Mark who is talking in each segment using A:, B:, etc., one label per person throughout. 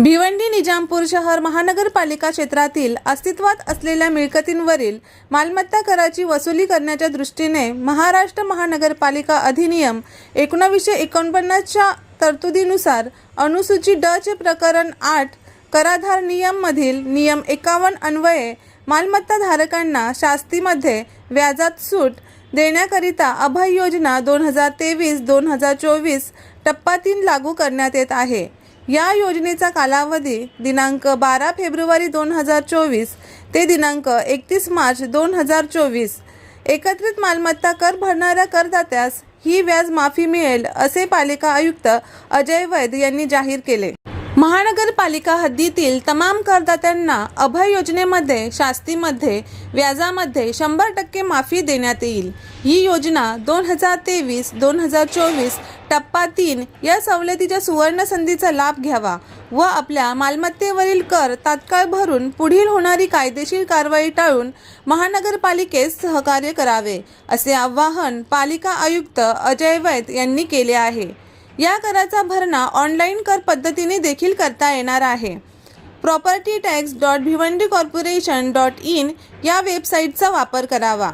A: भिवंडी निजामपूर शहर महानगरपालिका क्षेत्रातील अस्तित्वात असलेल्या मिळकतींवरील मालमत्ता कराची वसुली करण्याच्या दृष्टीने महाराष्ट्र महानगरपालिका अधिनियम एकोणावीसशे एकोणपन्नासच्या तरतुदीनुसार अनुसूची ड चे प्रकरण आठ कराधार नियममधील नियम एकावन्न अन्वये मालमत्ताधारकांना शास्तीमध्ये व्याजात सूट देण्याकरिता अभय योजना दोन हजार तेवीस दोन हजार चोवीस टप्पा तीन लागू करण्यात येत आहे. या योजनेचा कालावधी दिनांक बारा फेब्रुवारी दोन हजार चोवीस ते दिनांक एकतीस मार्च दोन हजार चोवीस. एकत्रित मालमत्ता कर भरणाऱ्या करदात्यास ही व्याज माफी मिळेल असे पालिका आयुक्त अजय वैद यांनी जाहीर केले. महानगरपालिका हद्दीतील तमाम करदात्यांना अभय योजनेमध्ये शास्तीमध्ये व्याजामध्ये शंभर टक्के माफी देण्यात येईल. ही योजना दोन हजार तेवीस दोन हजार चोवीस टप्पा तीन या सवलतीच्या सुवर्ण संधीचा लाभ घ्यावा व आपल्या मालमत्तेवरील कर तात्काळ भरून पुढील होणारी कायदेशीर कारवाई टाळून महानगरपालिकेस सहकार्य करावे असे आवाहन पालिका आयुक्त अजय वैद यांनी केले आहे. या कराचा भरणा ऑनलाईन कर पद्धतीने देखील करता येणार आहे. Property tax dot Bhiwandi corporation dot in या वेबसाईटचा वापर करावा.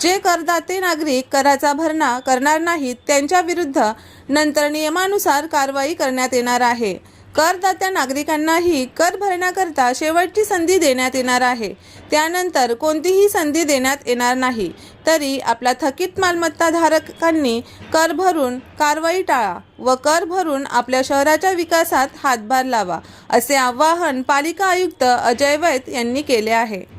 A: जे करदाते नागरिक कराचा भरणा करणार नाहीत त्यांच्या विरुद्ध नंतर नियमानुसार कारवाई करण्यात येणार आहे. करदात्या नागरिकांनाही कर भरण्याकरता शेवटची संधी देण्यात येणार आहे. त्यानंतर कोणतीही संधी देण्यात येणार नाही. तरी आपल्या थकीत मालमत्ता धारकांनी कर भरून कारवाई टाळा व कर भरून आपल्या शहराच्या विकासात हातभार लावा असे आवाहन पालिका आयुक्त अजय वैद यांनी केले आहे.